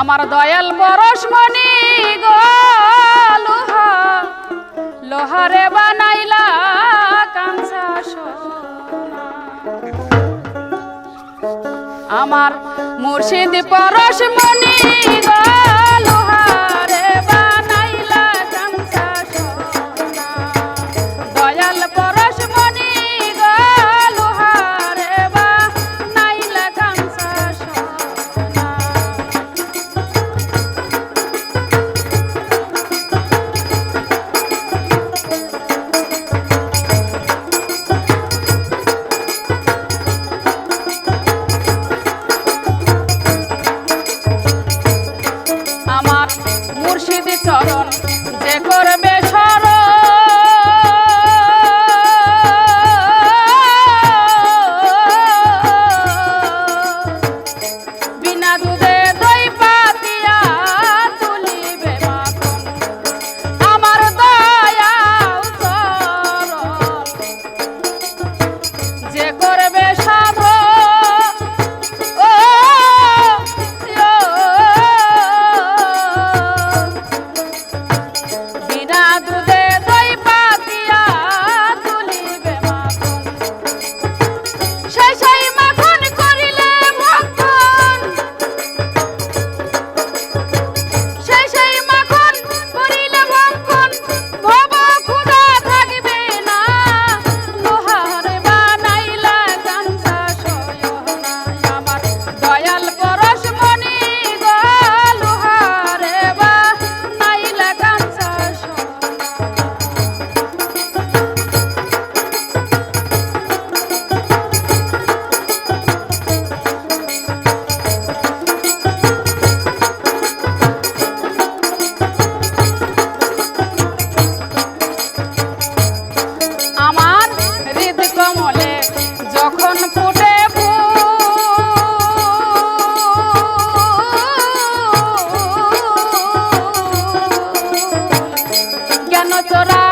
আমার দয়াল পরশমণি গো লোহা লোহারে বানাইলা কাঞ্চা। আমার মুর্শিদ পরশমণি চরণ যে করবে I'm not your chorar.